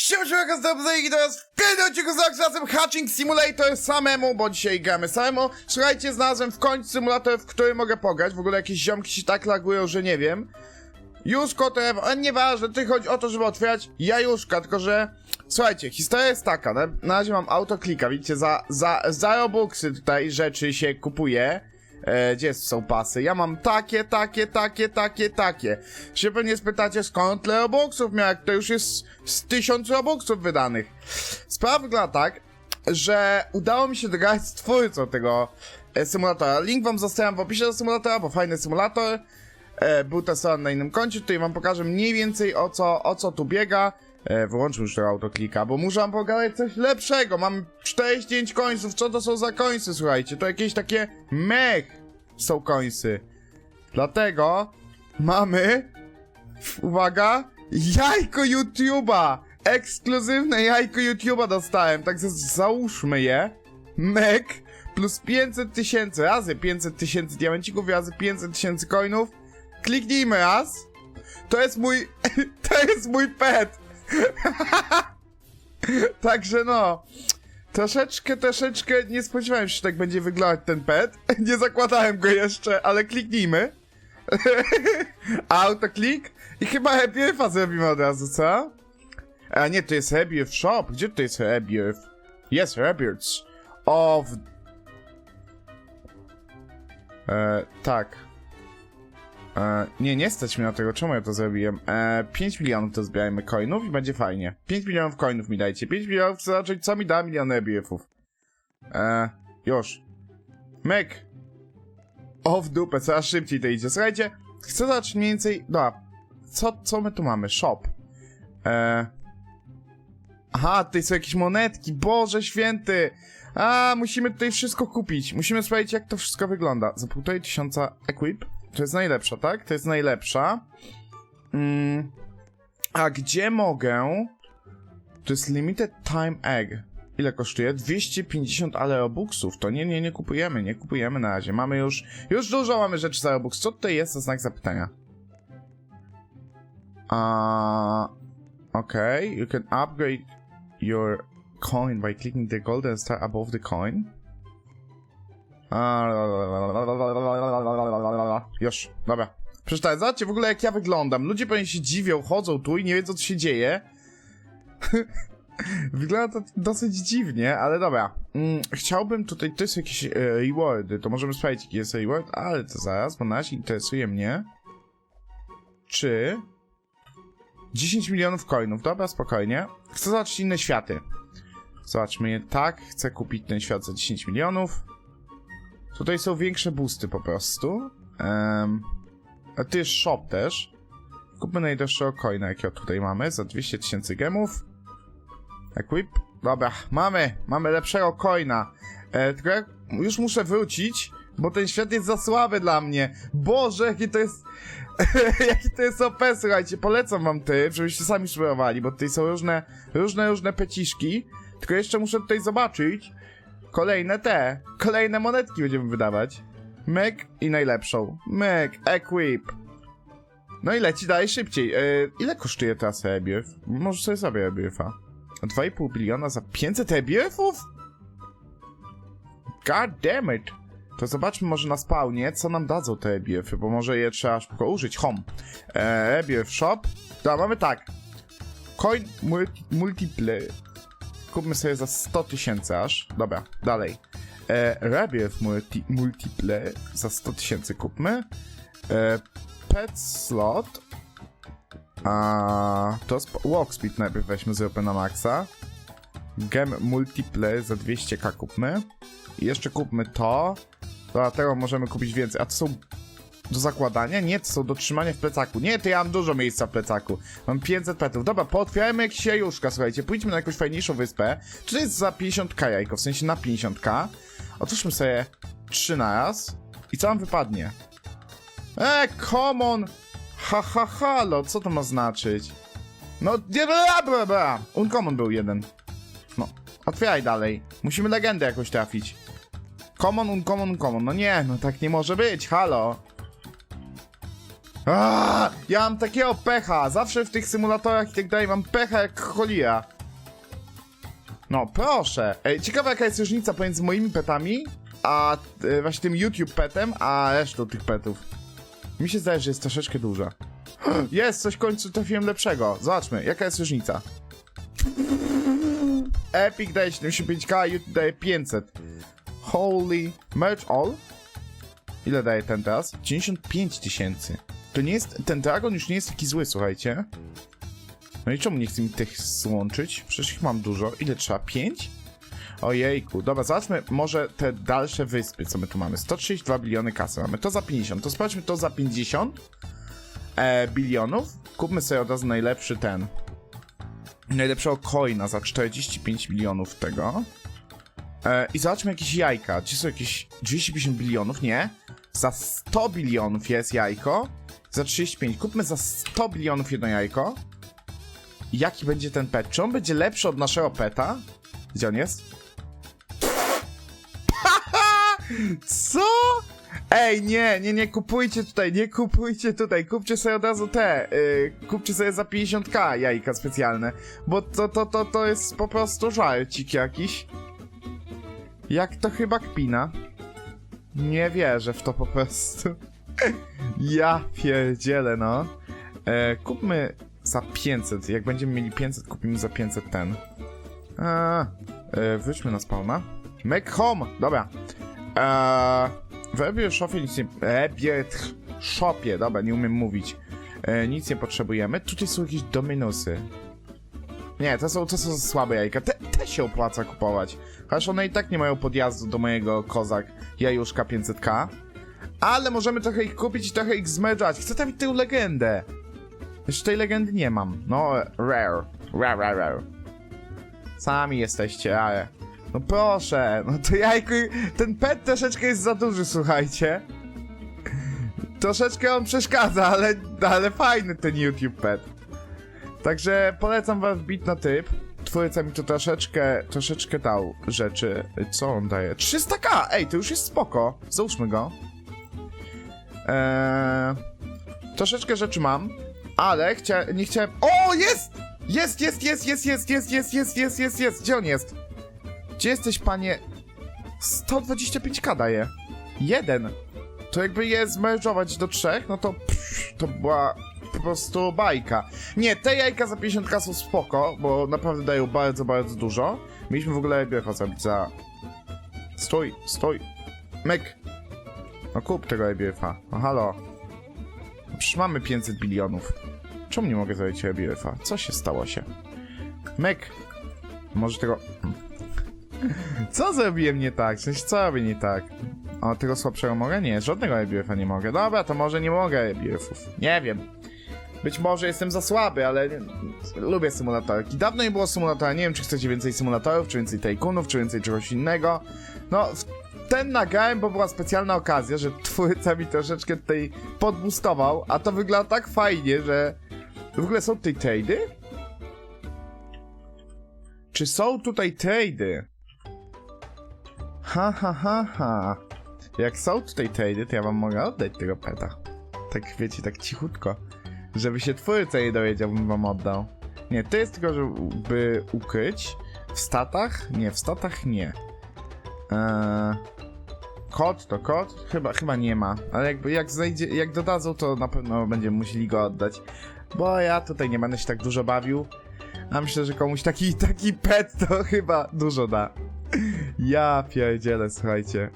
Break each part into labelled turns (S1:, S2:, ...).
S1: Siemka z Dobrej i teraz w kolejnym odcinku z razem Hatching Simulator samemu, bo dzisiaj gramy samemu. Słuchajcie, znalazłem w końcu symulator, w którym mogę pograć. W ogóle jakieś ziomki się tak lagują, że nie wiem. Juszko to, ale nieważne, ty chodzi o to, żeby otwierać jajuszka, tylko że... Słuchajcie, historia jest taka, na, na razie mam autoklika, widzicie, za, za, za Robuxy tutaj rzeczy się kupuje. E, gdzie są pasy? Ja mam takie, takie, takie, takie, takie. Się pewnie spytacie, skąd tyle Robuxów miał, jak to już jest z tysiąc Robuxów wydanych. Sprawa wygląda tak, że udało mi się dogadać z twórcą tego e, symulatora. Link wam zostawiam w opisie do symulatora, bo fajny symulator. E, był testowany na innym koncie, tutaj wam pokażę mniej więcej o co, o co tu biega. E, wyłączmy już tego autoklika, bo muszę wam pogadać coś lepszego. Mam 45 końców, co to są za końce, słuchajcie? To jakieś takie mech są końcy. Dlatego mamy, uwaga, jajko YouTube'a! Ekskluzywne jajko YouTube'a dostałem, także załóżmy je. Mek plus 500 tysięcy, razy 500 tysięcy diamencików, razy 500 tysięcy coinów. Kliknijmy raz. To jest mój, to jest mój pet. Także no. Troszeczkę, troszeczkę nie spodziewałem się, że tak będzie wyglądać ten pet. Nie zakładałem go jeszcze, ale kliknijmy. Autoklik i chyba Earth'a zrobimy od razu, co? A nie, to jest Earth Shop. Gdzie to jest Earth? Jest Happy Earths. O, w... E, tak. E, nie, nie stać mi na tego, czemu ja to zrobiłem? E, 5 milionów to zbierajmy coinów i będzie fajnie. 5 milionów coinów mi dajcie. 5 milionów, to znaczy, co mi da miliony EBF-ów? E, już. Myk. O, w dupę, coraz szybciej to idzie. Słuchajcie, chcę zacząć mniej więcej... Dobra, co, co my tu mamy? Shop. E... Aha, tutaj są jakieś monetki, Boże święty! A, musimy tutaj wszystko kupić. Musimy sprawdzić, jak to wszystko wygląda. Za półtorej tysiąca equip. To jest najlepsza, tak? To jest najlepsza. Mm. A gdzie mogę... To jest limited time egg. Ile kosztuje? 250 ale robuxów. To nie, nie, nie kupujemy, nie kupujemy na razie. Mamy już, już dużo mamy rzeczy za robux. Co tutaj jest? To znak zapytania. A, okay, you can upgrade your coin by clicking the golden star above the coin. A, Już, dobra. Przeczytałem, zobaczcie w ogóle jak ja wyglądam. Ludzie pewnie się dziwią, chodzą tu i nie wiedzą co się dzieje. Wygląda to dosyć dziwnie, ale dobra. Mm, chciałbym tutaj, to jest jakieś e, rewardy, to możemy sprawdzić jaki jest reward, ale to zaraz, bo nas interesuje mnie. Czy... 10 milionów coinów, dobra, spokojnie. Chcę zobaczyć inne światy. Zobaczmy je tak, chcę kupić ten świat za 10 milionów. Tutaj są większe boosty po prostu. Um, a tu jest shop też. Kupmy najdroższego coina, jakiego tutaj mamy, za 200 tysięcy gemów. Equip. Dobra, mamy, mamy lepszego coina. E, tylko ja już muszę wrócić, bo ten świat jest za słaby dla mnie. Boże, jaki to jest... jaki to jest OP, słuchajcie, polecam wam ty, żebyście sami spróbowali, bo tutaj są różne, różne, różne peciszki. Tylko jeszcze muszę tutaj zobaczyć kolejne te, kolejne monetki będziemy wydawać. Myk i najlepszą. Myk, equip. No i leci dalej szybciej. E, ile kosztuje teraz EBF? Może sobie sobie EBF-a. 2,5 biliona za 500 EBF-ów? God damn it. To zobaczmy może na spawnie, co nam dadzą te EBF-y, bo może je trzeba szybko użyć. Home. E, EBF Shop. Da, mamy tak. Coin multi multiplayer. Kupmy sobie za 100 tysięcy aż. Dobra, dalej. E, Rebirth multi multiplayer za 100 tysięcy kupmy. E, pet slot. A to walk speed najpierw weźmy zróbmy na maksa. Gem multiplayer za 200k kupmy. I jeszcze kupmy to. Dlatego możemy kupić więcej. A to są do zakładania? Nie, to są do trzymania w plecaku. Nie, to ja mam dużo miejsca w plecaku. Mam 500 petów. Dobra, pootwierajmy jakieś jajuszka, słuchajcie. Pójdźmy na jakąś fajniejszą wyspę. Czy to jest za 50k jajko? W sensie na 50k. Otwórzmy sobie 3 na raz. I co nam wypadnie? Eee, come on! Ha, ha, halo, co to ma znaczyć? No, nie, bla, bla, bla. Uncommon był jeden. No, otwieraj dalej. Musimy legendę jakoś trafić. Common, uncommon, uncommon. No nie, no tak nie może być, halo. Aaaa, ja mam takiego pecha. Zawsze w tych symulatorach i tak dalej mam pecha jak cholia. No, proszę. Ej, ciekawa jaka jest różnica pomiędzy moimi petami, a e, właśnie tym YouTube petem, a resztą tych petów. Mi się zdaje, że jest troszeczkę duża. Jest, coś w końcu trafiłem lepszego. Zobaczmy, jaka jest różnica. Epic daje 75k, YouTube daje 500. Holy merch all? Ile daje ten teraz? 95 tysięcy. To nie jest, ten dragon już nie jest taki zły, słuchajcie. No i czemu nie chcę mi tych złączyć? Przecież ich mam dużo. Ile trzeba? 5? Ojejku, dobra, zobaczmy może te dalsze wyspy, co my tu mamy. 132 biliony kasy mamy, to za 50. To sprawdźmy to za 50 e, bilionów. Kupmy sobie od razu najlepszy ten. Najlepszego coina za 45 milionów tego. E, I zobaczmy jakieś jajka. Gdzie są jakieś 250 bilionów? Nie. Za 100 bilionów jest jajko. Za 35. Kupmy za 100 bilionów jedno jajko. Jaki będzie ten pet? Czy on będzie lepszy od naszego peta? Gdzie on jest? Co? Ej, nie, nie, nie kupujcie tutaj, nie kupujcie tutaj, kupcie sobie od razu te, yy, kupcie sobie za 50k jajka specjalne, bo to, to, to, to jest po prostu żarcik jakiś. Jak to chyba kpina. Nie wierzę w to po prostu. ja pierdzielę, no. E, kupmy za 500, jak będziemy mieli 500, kupimy za 500 ten. A, e, wyjdźmy na spawna. Make home, dobra. Eee, w Ebier Shopie nic nie... Ebier Shopie, dobra, nie umiem mówić. E, nic nie potrzebujemy. Tutaj są jakieś dominusy. Nie, to są, to są słabe jajka. Te, te się opłaca kupować. Chociaż one i tak nie mają podjazdu do mojego kozak jajuszka 500k. Ale możemy trochę ich kupić i trochę ich zmerdżać. Chcę tam tę legendę. Jeszcze tej legendy nie mam. No, rare. Rare, rare, rare. Sami jesteście, ale... No proszę, no to jajko, ten pet troszeczkę jest za duży, słuchajcie. Troszeczkę on przeszkadza, ale, ale fajny ten YouTube pet. Także polecam wam wbić na typ. Twórca mi tu troszeczkę, troszeczkę dał rzeczy. Co on daje? 300k! Ej, to już jest spoko. Załóżmy go. Eee, troszeczkę rzeczy mam, ale chcia, nie chciałem... O, jest! Jest, jest, jest, jest, jest, jest, jest, jest, jest, jest, jest. Gdzie on jest? Gdzie jesteś, panie? 125k daje. Jeden. To jakby je zmerżować do trzech, no to pff, to była po prostu bajka. Nie, te jajka za 50k są spoko, bo naprawdę dają bardzo, bardzo dużo. Mieliśmy w ogóle biefa zrobić za... Stój, stój. Myk. No kup tego IBF-a. No halo. No Przecież mamy 500 bilionów. Czemu nie mogę zrobić IBF-a? Co się stało się? Myk. Może tego... Co zrobiłem nie tak? Co robię nie tak? O, tego słabszego mogę? Nie, żadnego IBF-a nie mogę. Dobra, to może nie mogę IBF-ów. Nie wiem. Być może jestem za słaby, ale lubię symulatorki. Dawno nie było symulatora. Nie wiem, czy chcecie więcej symulatorów, czy więcej tajkunów, czy więcej czegoś innego. No, ten nagrałem, bo była specjalna okazja, że twórca mi troszeczkę tutaj podbustował, a to wygląda tak fajnie, że... W ogóle są tutaj trady? Czy są tutaj trady? Ha, ha, ha, ha. Jak są tutaj trady, to ja wam mogę oddać tego peta. Tak wiecie, tak cichutko. Żeby się twórca nie dowiedział, bym wam oddał. Nie, to jest tylko, żeby ukryć. W statach? Nie, w statach nie. Eee, kod to kod? Chyba, chyba nie ma. Ale jakby jak znajdzie, jak dodadzą, to na pewno będziemy musieli go oddać. Bo ja tutaj nie będę się tak dużo bawił. A myślę, że komuś taki, taki pet to chyba dużo da. Ja pierdzielę, słuchajcie.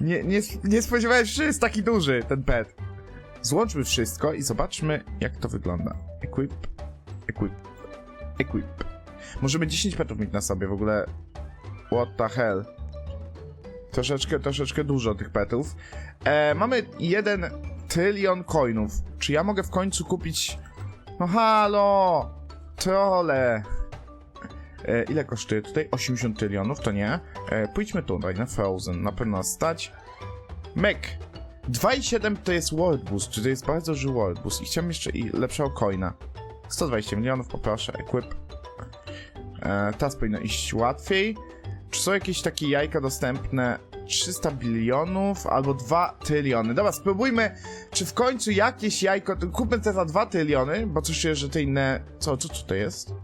S1: Nie, nie, nie spodziewałem się, że jest taki duży ten pet. Złączmy wszystko i zobaczmy, jak to wygląda. Equip, equip, equip. Możemy 10 petów mieć na sobie, w ogóle... What the hell? Troszeczkę, troszeczkę dużo tych petów. E, mamy jeden trylion coinów. Czy ja mogę w końcu kupić... No halo! Trole! E, ile kosztuje tutaj? 80 trylionów, to nie. E, pójdźmy tutaj, na Frozen, na pewno stać. Mek! 2,7 to jest World Boost, to jest bardzo duży World Boost i chciałem jeszcze i lepszego coina. 120 milionów, poproszę, equip. E, teraz powinno iść łatwiej. Czy są jakieś takie jajka dostępne 300 bilionów albo 2 tyliony. Dobra, spróbujmy, czy w końcu jakieś jajko... Kupmy te za 2 tyliony, bo coś czuję, że te inne... Co, co tutaj jest?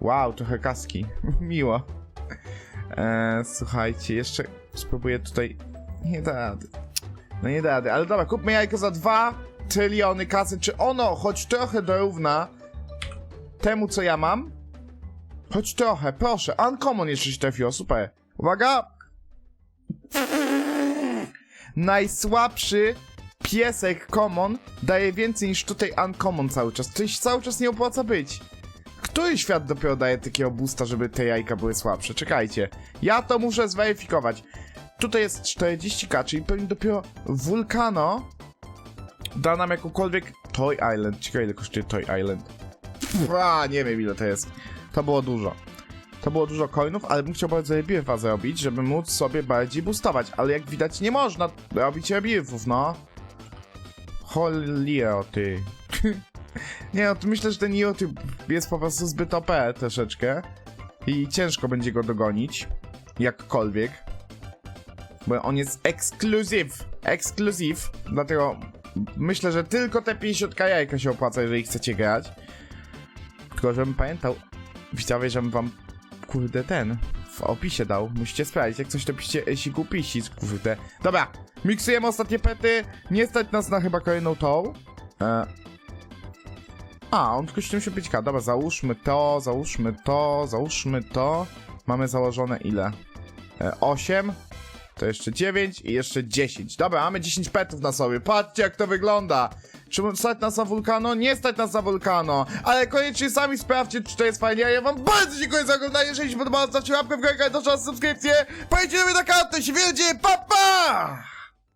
S1: Wow, trochę kaski. Miło. Eee, słuchajcie, jeszcze spróbuję tutaj... Nie da rady. No nie da rady, ale dobra, kupmy jajko za 2 tryliony kasy. Czy ono choć trochę dorówna temu, co ja mam? Choć trochę, proszę. Uncommon jeszcze się trafiło, super. Uwaga! Najsłabszy piesek common daje więcej niż tutaj uncommon cały czas. To się cały czas nie opłaca być. Który świat dopiero daje takiego boosta, żeby te jajka były słabsze? Czekajcie. Ja to muszę zweryfikować. Tutaj jest 40k, czyli pewnie dopiero Vulcano da nam jakąkolwiek Toy Island. Ciekawe ile kosztuje Toy Island. A, nie wiem ile to jest. To było dużo. To było dużo coinów, ale bym chciał bardzo rebirfa zrobić, żeby móc sobie bardziej boostować. Ale jak widać nie można robić rebirfów, no. Holio, ty. nie no, myślę, że ten ty jest po prostu zbyt OP troszeczkę. I ciężko będzie go dogonić. Jakkolwiek. Bo on jest ekskluzyw. Ekskluzyw. Dlatego myślę, że tylko te 50k jajka się opłaca, jeżeli chcecie grać. Tylko żebym pamiętał, widzowie, żebym wam kurde ten w opisie dał. Musicie sprawdzić, jak coś to piszcie siku pisi, kurde. Dobra, miksujemy ostatnie pety. Nie stać nas na chyba kolejną tą. E... A, on tylko 75k. Dobra, załóżmy to, załóżmy to, załóżmy to. Mamy założone ile? E, 8. To jeszcze 9 i jeszcze 10. Dobra, mamy 10 petów na sobie. Patrzcie, jak to wygląda. Czy stać nas na wulkano? Nie stać nas na wulkano. Ale koniecznie sami sprawdźcie, czy to jest fajnie. A ja wam bardzo dziękuję za oglądanie. Jeżeli się podobało, zostawcie łapkę w górę, do subskrypcję. Pojedźcie do mnie na kartę, się wieldzie, pa pa!